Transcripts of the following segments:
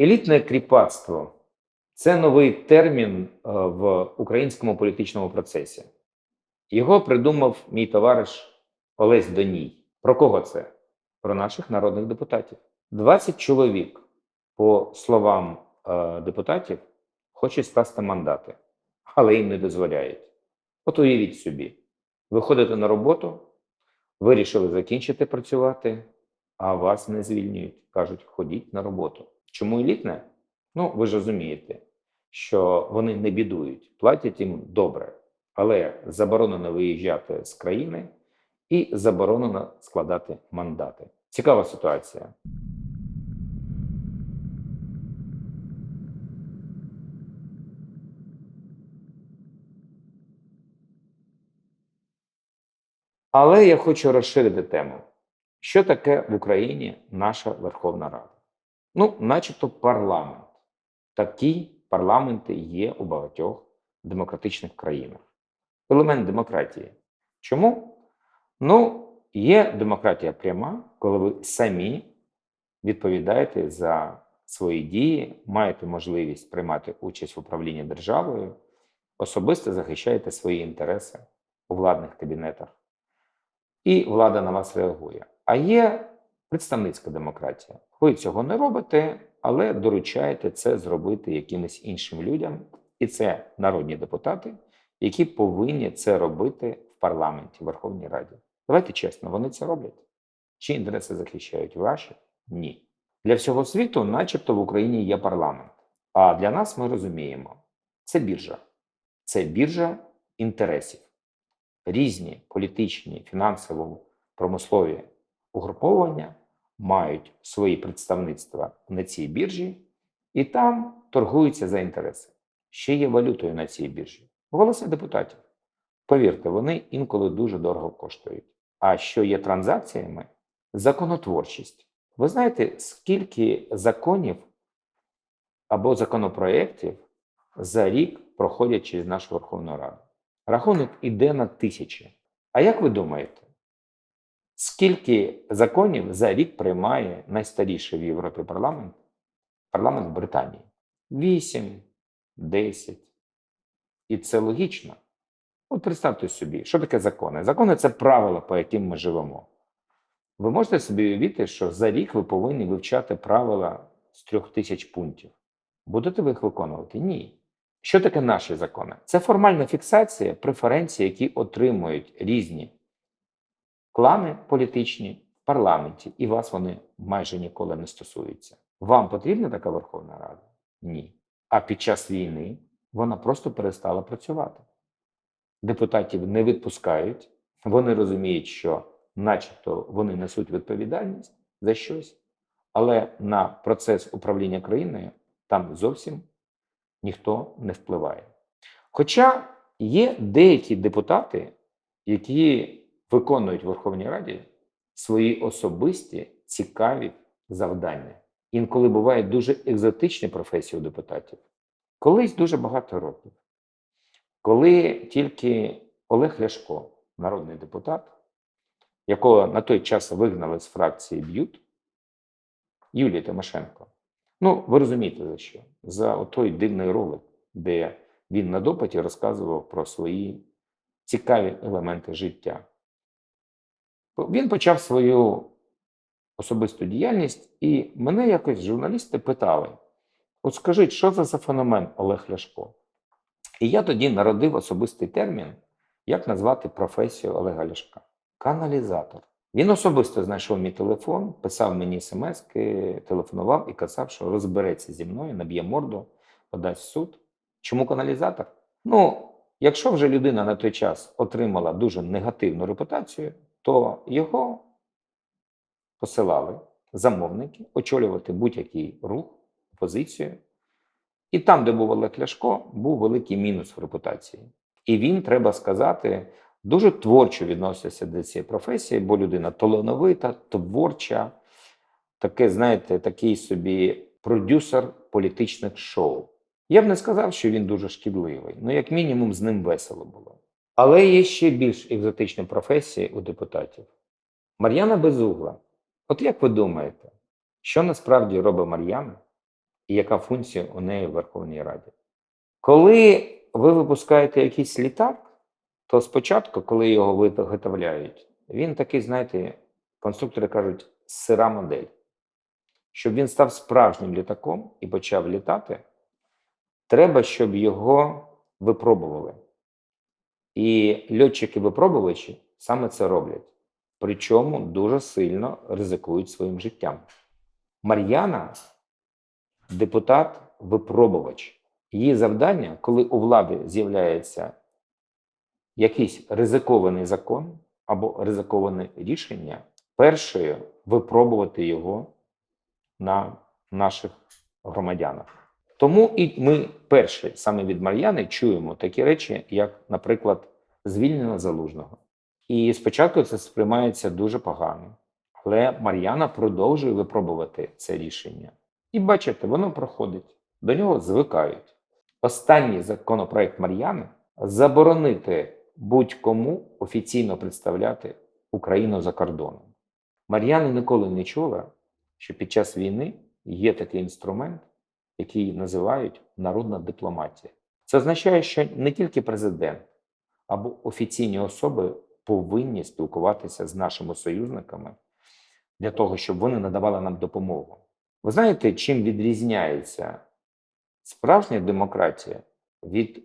Елітне кріпацтво це новий термін е, в українському політичному процесі. Його придумав мій товариш Олесь Доній. Про кого це? Про наших народних депутатів. 20 чоловік, по словам е, депутатів, хочуть скласти мандати, але їм не дозволяють. От уявіть собі, виходите на роботу, вирішили закінчити працювати, а вас не звільнюють. Кажуть, ходіть на роботу. Чому елітне? Ну, ви ж розумієте, що вони не бідують, платять їм добре, але заборонено виїжджати з країни і заборонено складати мандати. Цікава ситуація. Але я хочу розширити тему. Що таке в Україні наша Верховна Рада? Ну, начебто парламент. Такі парламенти є у багатьох демократичних країнах. Елемент демократії. Чому? Ну, є демократія пряма, коли ви самі відповідаєте за свої дії, маєте можливість приймати участь в управлінні державою, особисто захищаєте свої інтереси у владних кабінетах, і влада на вас реагує. А є представницька демократія. Ви цього не робите, але доручаєте це зробити якимось іншим людям. І це народні депутати, які повинні це робити в парламенті, в Верховній Раді. Давайте чесно, вони це роблять. Чи інтереси захищають ваші? Ні. Для всього світу, начебто, в Україні є парламент. А для нас ми розуміємо, це біржа. Це біржа інтересів. Різні політичні, фінансово-промислові угруповання мають свої представництва на цій біржі і там торгуються за інтереси. Ще є валютою на цій біржі. Голоси депутатів. Повірте, вони інколи дуже дорого коштують. А що є транзакціями? Законотворчість. Ви знаєте, скільки законів або законопроєктів за рік проходять через нашу Верховну Раду? Рахунок іде на тисячі. А як ви думаєте, скільки законів за рік приймає найстаріший в Європі парламент? Парламент Британії? 8, 10. І це логічно. От представте собі, що таке закони? Закони це правила, по яким ми живемо. Ви можете собі уявити, що за рік ви повинні вивчати правила з трьох тисяч пунктів. Будете ви їх виконувати? Ні. Що таке наші закони? Це формальна фіксація преференцій, які отримують різні клани політичні в парламенті, і вас вони майже ніколи не стосуються. Вам потрібна така Верховна Рада? Ні. А під час війни вона просто перестала працювати. Депутатів не відпускають, вони розуміють, що, начебто, вони несуть відповідальність за щось, але на процес управління країною там зовсім ніхто не впливає. Хоча є деякі депутати, які виконують в Верховній Раді свої особисті цікаві завдання. Інколи бувають дуже екзотичні професії у депутатів. Колись дуже багато років. Коли тільки Олег Ляшко, народний депутат, якого на той час вигнали з фракції Б'ют, Юлія Тимошенко. Ну, ви розумієте за що? За той дивний ролик, де він на допиті розказував про свої цікаві елементи життя. Він почав свою особисту діяльність, і мене якось журналісти питали: от скажіть, що це за феномен Олег Ляшко? І я тоді народив особистий термін, як назвати професію Олега Ляшка. Каналізатор. Він особисто знайшов мій телефон, писав мені смски, телефонував і казав, що розбереться зі мною, наб'є морду, подасть суд. Чому каналізатор? Ну, якщо вже людина на той час отримала дуже негативну репутацію, то його посилали замовники очолювати будь-який рух, позицію. І там, де був Олег Ляшко, був великий мінус в репутації. І він, треба сказати, дуже творчо відносився до цієї професії, бо людина талановита, творча, таке, знаєте, такий собі продюсер політичних шоу. Я б не сказав, що він дуже шкідливий, ну, як мінімум, з ним весело було. Але є ще більш екзотичні професії у депутатів. Мар'яна Безугла. От як ви думаєте, що насправді робить Мар'яна, і яка функція у неї в Верховній Раді. Коли ви випускаєте якийсь літак, то спочатку, коли його виготовляють, він такий, знаєте, конструктори кажуть, сира модель. Щоб він став справжнім літаком і почав літати, треба, щоб його випробували. І льотчики-випробувачі саме це роблять. Причому дуже сильно ризикують своїм життям. Мар'яна депутат-випробувач. Її завдання, коли у влади з'являється якийсь ризикований закон або ризиковане рішення, першою випробувати його на наших громадянах. Тому і ми перші саме від Мар'яни чуємо такі речі, як, наприклад, звільнення залужного. І спочатку це сприймається дуже погано. Але Мар'яна продовжує випробувати це рішення. І бачите, воно проходить, до нього звикають. Останній законопроект Мар'яни заборонити будь-кому офіційно представляти Україну за кордоном. Мар'яна ніколи не чула, що під час війни є такий інструмент, який називають народна дипломатія. Це означає, що не тільки президент або офіційні особи повинні спілкуватися з нашими союзниками для того, щоб вони надавали нам допомогу. Ви знаєте, чим відрізняється справжня демократія від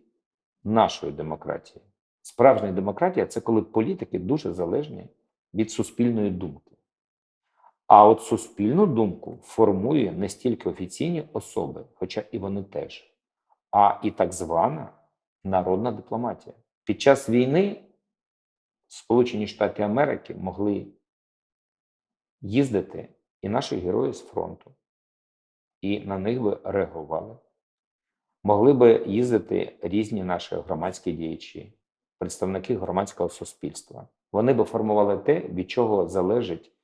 нашої демократії? Справжня демократія це коли політики дуже залежні від суспільної думки. А от суспільну думку формує не стільки офіційні особи, хоча і вони теж, а і так звана народна дипломатія. Під час війни Сполучені Штати Америки могли їздити і наші герої з фронту, і на них би реагували. Могли би їздити різні наші громадські діячі, представники громадського суспільства. Вони би формували те, від чого залежить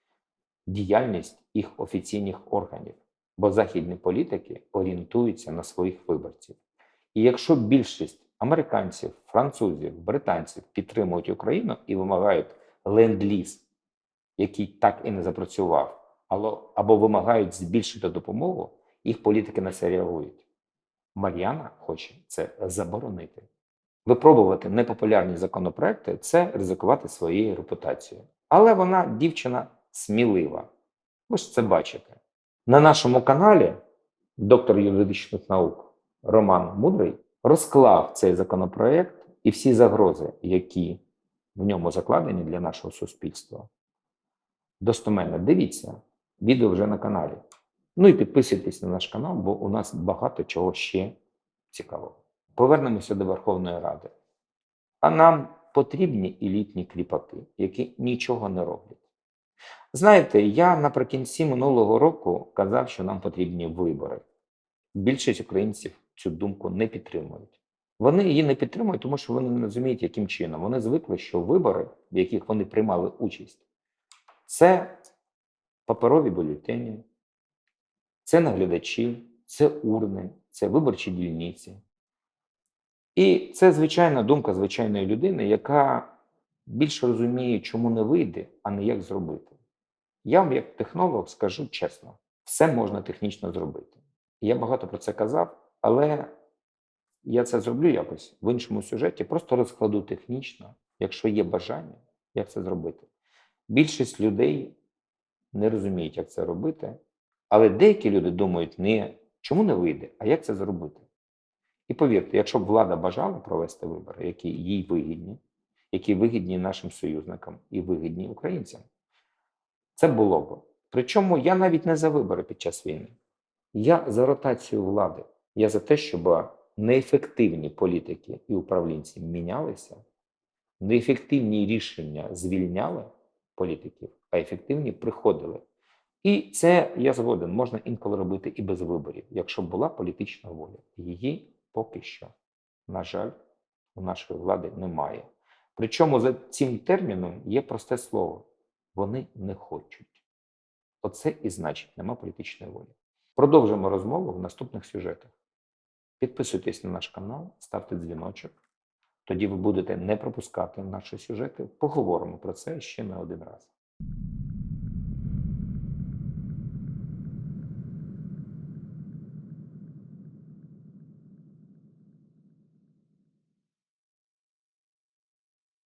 діяльність їх офіційних органів, бо західні політики орієнтуються на своїх виборців. І якщо більшість американців, французів, британців підтримують Україну і вимагають ленд-ліз, який так і не запрацював, або, вимагають збільшити допомогу, їх політики на це реагують. Мар'яна хоче це заборонити. Випробувати непопулярні законопроекти це ризикувати своєю репутацією. Але вона дівчина смілива. Ви ж це бачите. На нашому каналі доктор юридичних наук Роман Мудрий розклав цей законопроект і всі загрози, які в ньому закладені для нашого суспільства. Достоменно дивіться, відео вже на каналі. Ну і підписуйтесь на наш канал, бо у нас багато чого ще цікавого. Повернемося до Верховної Ради. А нам потрібні елітні кліпаки, які нічого не роблять. Знаєте, я наприкінці минулого року казав, що нам потрібні вибори. Більшість українців цю думку не підтримують. Вони її не підтримують, тому що вони не розуміють, яким чином. Вони звикли, що вибори, в яких вони приймали участь, це паперові бюлетені, це наглядачі, це урни, це виборчі дільниці. І це звичайна думка звичайної людини, яка більше розуміє, чому не вийде, а не як зробити. Я вам, як технолог, скажу чесно: все можна технічно зробити. Я багато про це казав, але я це зроблю якось в іншому сюжеті, просто розкладу технічно, якщо є бажання, як це зробити. Більшість людей не розуміють, як це робити, але деякі люди думають, не чому не вийде, а як це зробити. І повірте, якщо б влада бажала провести вибори, які їй вигідні, які вигідні нашим союзникам і вигідні українцям, це було б. Причому я навіть не за вибори під час війни. Я за ротацію влади. Я за те, щоб неефективні політики і управлінці мінялися, неефективні рішення звільняли політиків, а ефективні приходили. І це я згоден, можна інколи робити і без виборів, якщо була політична воля. Її поки що, на жаль, у нашої влади немає. Причому за цим терміном є просте слово: вони не хочуть. Оце і значить, нема політичної волі. Продовжимо розмову в наступних сюжетах. Підписуйтесь на наш канал, ставте дзвіночок. Тоді ви будете не пропускати наші сюжети. Поговоримо про це ще не один раз.